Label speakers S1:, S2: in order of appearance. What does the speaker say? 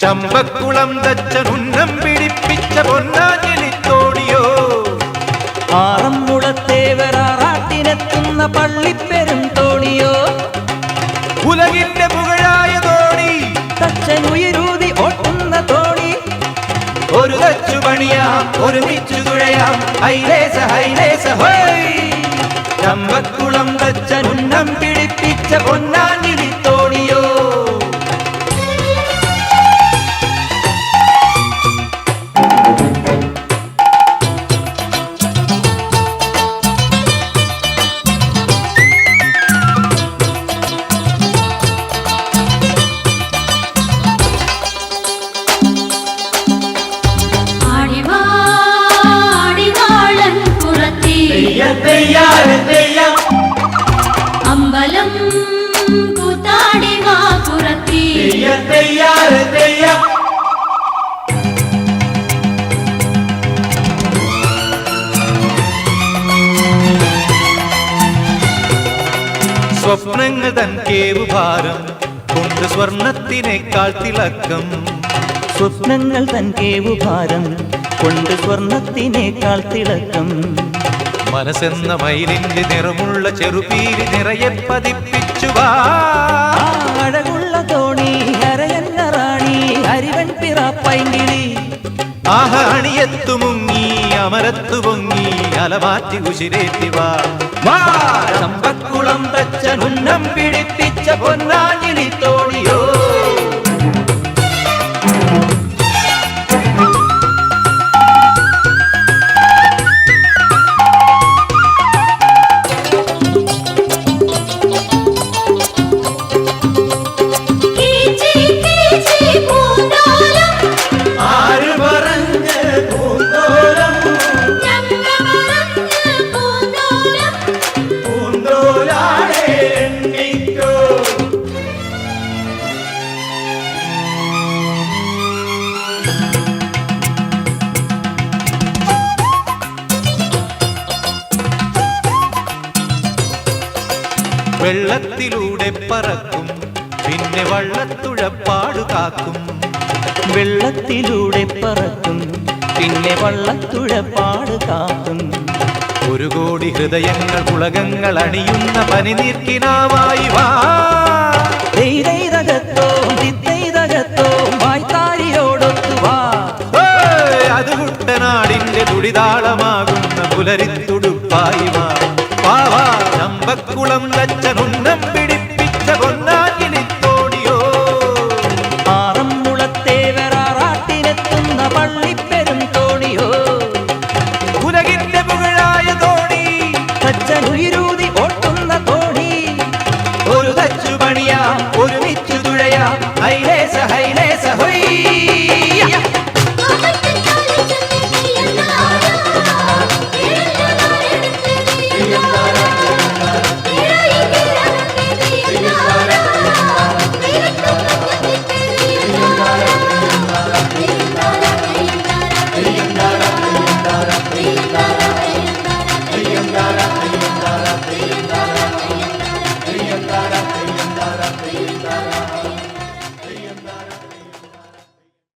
S1: ചമ്പക്കുളം തച്ചനുന്നം പിടിപ്പിച്ച പൊന്നാഞ്ഞിലിത്തോടിയോ
S2: പള്ളിപ്പെരും തോണിയോ?
S1: ഉലകിന്റെ പുകഴായ തോണി.
S2: തച്ചനുയരൂതി ഓട്ടുന്ന തോണി.
S1: ഒരു തച്ചു പണിയാം ഒരുമിച്ചു തുഴയാം. ഹൈലേസ ഹൈലേസ ഹോയ്. ചമ്പക്കുളം തച്ചനുന്നം പിടിപ്പിച്ച പൊന്നാഞ്ഞിലിത്തോടിയോ
S3: അമ്പലം കൂത്താടിവാ പുറത്തി
S1: സ്വപ്നങ്ങൾ തൻ കേവ് ഭാരം കൊണ്ട് സ്വർണത്തിനേക്കാൾ തിളക്കം.
S2: സ്വപ്നങ്ങൾ തൻ കേവുഭാരം കൊണ്ട് സ്വർണത്തിനേക്കാൾ തിളക്കം.
S1: മനസ്സെന്ന മയിലിന്റെ നിറമുള്ള ചെറുപീര് നിറയെ പതിപ്പിച്ചു
S2: അഴകുള്ള തോണി ഹരയെന്ന റാണി ഹരിവൻ പിറപ്പൈങ്കിളി
S1: ആഹ അണിയത്തു മുങ്ങി അമരത്തു പൊങ്ങി അലമാറ്റി ഉശിരേറ്റി വാ. വാ ചമ്പക്കുളം പിടിപ്പിച്ച പൊന്നാഞ്ഞിലി തോണിയോ. വെള്ളത്തിലൂടെ പറക്കും പിന്നെ വള്ളത്തുഴപ്പാടു കാക്കും
S2: വെള്ളത്തിലൂടെ പറക്കും പിന്നെ വള്ളത്തുഴപ്പാട് കാക്കും
S1: ഒരു കോടി ഹൃദയങ്ങൾ പുളകങ്ങൾ അണിയുന്ന പനിനീർക്കിനാവായി വാ.
S2: ദൈതൈതകത്തോ ദിത്തൈതകത്തോ വായ്ത്താരിയോടൊത്തു വാ.
S1: അത് കുട്ടനാടിന്റെ തുടിതാളമാകുന്ന പുലരിത്തുടുപ്പായി വാ.